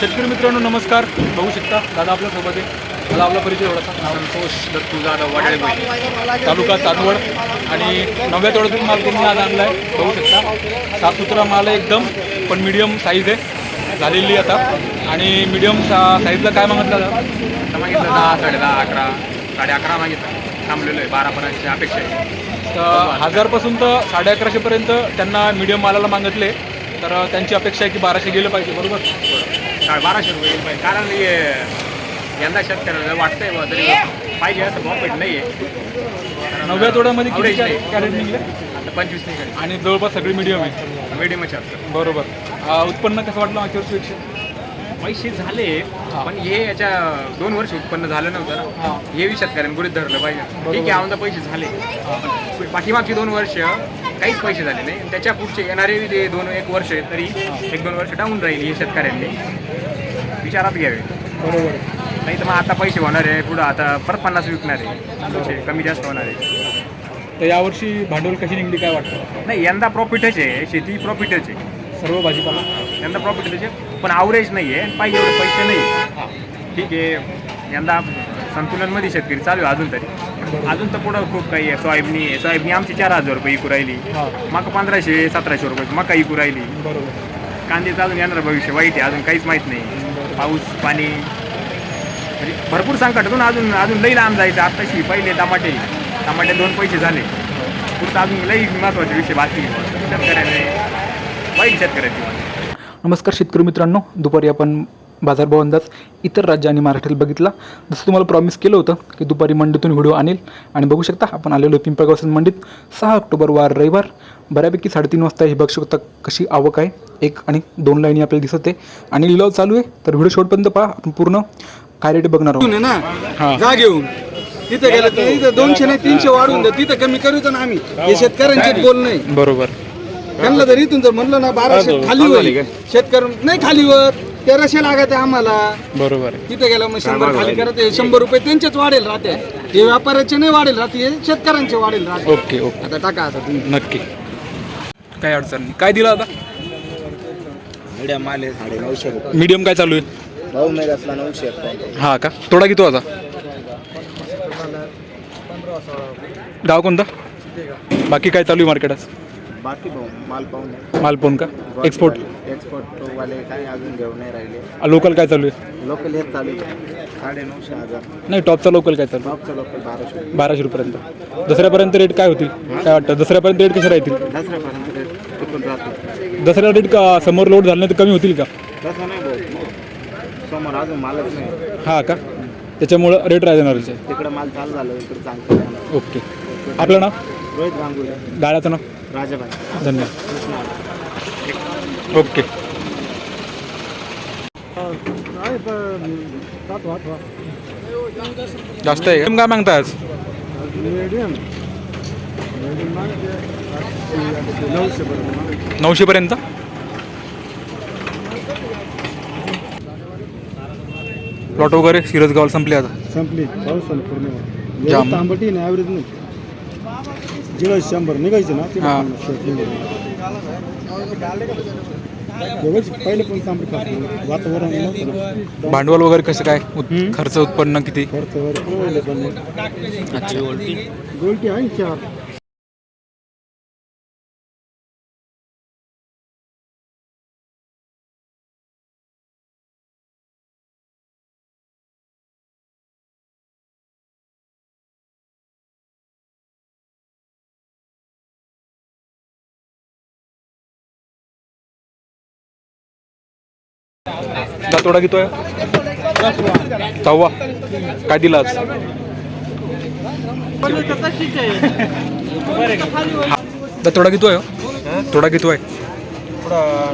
शेतकरी मित्रांनो नमस्कार. बघू शकता दादा आपल्यासोबत आहे. मला आपला परिचय थोडासा. संतोष दत्तू जाधव वडाळे तालुका चांदवड आणि नव्या तोड्यातून माल त्यांनी आज आणला आहे बघू शकता. सातपुत्रा माल आहे एकदम पण मीडियम साईज आहे. झालेली आता. आणि मीडियम सा साईजला काय मागितलं मागितलं दहा साडे दहा अकरा. साडे अकरा मागितलं. थांबलेलो आहे. बारापर्यंतची अपेक्षा आहे. तर हजारपासून तर साडे अकराशेपर्यंत त्यांना मीडियम मालाला मागितले. तर त्यांची अपेक्षा आहे की बाराशे गेलं पाहिजे बरोबर? साडे बाराशे रुपये पाहिजे कारण हे यंदा शेतकऱ्याला वाटतंय बुवा तरी पाहिजे असं प्रॉफिट नाही आहे नव्या तोड्यामध्ये किती. कॅरेट निघले? आता पंचवीस नाही कडे आणि जवळपास सगळी मीडियम आहे. मिडियमच असतं बरोबर. आ, उत्पन्न कसं वाटलं मागच्या वर्षीपेक्षा पैसे झाले पण हे याच्या दोन वर्ष उत्पन्न झालं नव्हतं. ना हां. हे बी शेतकऱ्यांनी गृहित धरलं पाहिजे. ठीक आहे आमदा पैसे झाले. पण पाठीमागची दोन वर्ष काहीच पैसे झाले नाही. त्याच्या पुढचे येणारे बी ते दोन एक वर्ष तरी एक दोन वर्ष डाऊन राहील हे शेतकऱ्यांनी. विचारात घ्यावे. बरोबर. नाही तर मग आता पैसे होणार आहे पुढं आता परत पन्नास विकणार आहे. कमी जास्त होणार आहे. तर यावर्षी भांडवल कशी निघली काय वाटतं? नाही यंदा प्रॉफिटच आहे शेती प्रॉफिटच आहे. सर्व भाजीपाला? यंदा प्रॉफिटच आहे पण आवरेज नाही आहे पाहिजे एवढे पैसे नाही. ठीक आहे यंदा संतुलनमध्ये शेतकरी चालू आहे अजून तरी. अजून तर पुढं खूप काही आहे. सोयाबीन आहे. सोयाबीन आमची चार हजार रुपये इकू राहिली. मका पंधराशे सतराशे रुपये मका इकू राहिली. बरोबर. कांद्याचं अजून येणार भविष्य वाईट आहे अजून काहीच माहीत नाही. पाऊस पाणी. म्हणजे भरपूर संकटातून अजून अजून लई लांब जायचं. आत्ताशी पहिले टमाटे टमाटे दोन पैसे झाले. पुढचं अजून लई महत्त्वाचे विषय बाकी शेतकऱ्याने वाईट शेतकऱ्याची. नमस्कार शेतकरी मित्रांनो. दुपारी आपण बाजारभाव अंदाज इतर राज्य आणि महाराष्ट्रात बघितला. जसं तुम्हाला प्रॉमिस केलं होतं की दुपारी मंडीतून व्हिडिओ आणेल. आणि बघू शकता आपण आलेलो पिंपळगाव मंडीत सहा ऑक्टोबर वार रविवार. बऱ्यापैकी साडेतीन वाजता हे बघू शकता कशी आवक आहे. एक आणि दोन लाईनी आपल्याला दिसत आहे. आणि लिलाव चालू आहे. तर व्हिडिओ शेवटपर्यंत पहा. आपण पूर्ण काय रेट बघणार आहोत? आहे ना. हां. जा घेऊन. तिथं गेलं तर इथं दोनशे नाही तीनशे वाढून द्या. तिथं कमी करू ना आम्ही. हे शेतकऱ्यांचे बोल नाही. बरोबर. त्यांना जर इथून जर म्हणलं ना बाराशे खाली होईल. शेतकरी नाही खालीवर. तेराशे लागत आहे आम्हाला. बरोबर. तिथं गेलं मग शंभर खाली करत आहे. शंभर रुपये त्यांचेच वाढेल राहते. हे व्यापाऱ्याचे नाही वाढेल राहते हे शेतकऱ्यांचे वाढेल राहते. Okay okay. आता टाका आता तुम्ही. नक्की. काय अडचण नाही. काय दिलं आता? मीडियम माल आहे साडे नऊशे रुपये. मीडियम काय चालू आहे? भाऊ मेगासला नऊशे रुपये हा का? थोडा किती आता गाव कोणता? बाकी काय चालू आहे मार्केटात बाकी भाऊ माल पाहून मालपोन का? एक्सपोर्ट एक्सपोर्ट वाले काही अजून घेऊन नाही राहिले. लोकल काय चालू आहे? लोकल हेच चालू आहे. साडे नऊशे हजार. नाही टॉपचा लोकल काय चालू टॉपचं लोकल बाराशे. आहे बाराशे रुपयापर्यंत. दसऱ्यापर्यंत रेट काय होतील? काय वाटतं? दसऱ्यापर्यंत रेट कसे राहतील? दसऱ्यापर्यंत राहतो. दसऱ्या रेट का समोर लोड झालं नाही तर कमी होतील का? तसं नाही भाऊ. समोर अजून मालच नाही. हा का? त्याच्यामुळं रेट राहणार त्याचे तिकडं माल चालू झालं इकडे चांगलं ओके. आपलं नाव? रोहित गांगुले. गाड्याचं नाव? राजाभाई. धन्यवाद. ओके. जास्त आहे काय मागता आज? नऊशे पर्यंत प्लॉट वगैरे सिरस गावाला संपले आता? संपली. पाऊस झाला पूर्ण. जाम. तांबटी नाही ॲव्हरेज नाही. जिळं शंभर निघायचं ना हा. पहिले पण तांबडी खात वातावरण नव्हतं ना भांडवल वगैरे कसं काय? उत- खर्च उत्पन्न किती? खर्च वगैरे. पण गोलटी आहे ना चार. दातोडा आहे सहावा काय दिला आज? दातोडा किती आहे हो? थोडा किती आहे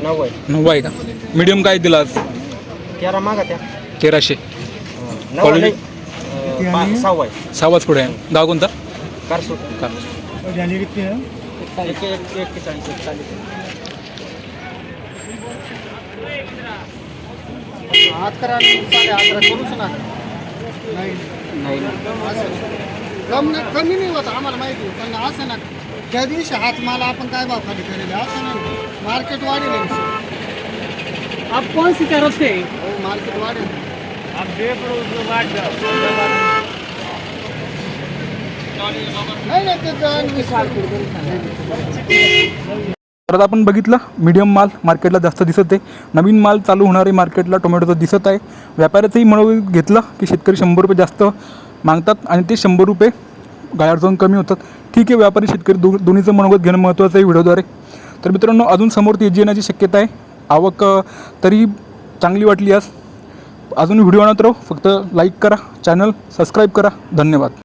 नऊ आहे. नऊ आहे का? मीडियम काय दिला आज? तेरा मागा त्या. तेराशे. नऊ Quality? नाही. अं, पा- सहावा आहे. सहावाच पुढे आहे. गाव कोणता? कारसो का एक एक एक्केचाळीस एकचाळीस आज करा साडे अकरा करूच ना नाही. नाही. कम कमी नाही होत आम्हाला माहिती. पण असं ना त्या दिवशी माल आपण काय भाव खाली केलेला असं नाही मार्केट वाढेल आप कौन सी तरफ से? मार्केट वाढेल. नाही नाही ते परत आपण बघितलं मीडियम माल मार्केटला जास्त दिसत आहे. नवीन माल चालू होणारे मार्केटला टोमॅटोचं दिसत आहे. व्यापाऱ्याचंही म्हणून घेतलं की शेतकरी शंभर रुपये जास्त मागतात आणि ते शंभर रुपये गाळ्यावर जाऊन कमी होतात. ठीक आहे व्यापारी शेतकरी दो दोन्हीचं मनोगत घेणं महत्त्वाचं आहे व्हिडिओद्वारे. तर मित्रांनो अजून समोर तेजी येण्याची शक्यता आहे. आवक तरी चांगली वाटली आज. अजून व्हिडिओ आणत राहू. फक्त लाईक करा चॅनल सबस्क्राईब करा. धन्यवाद.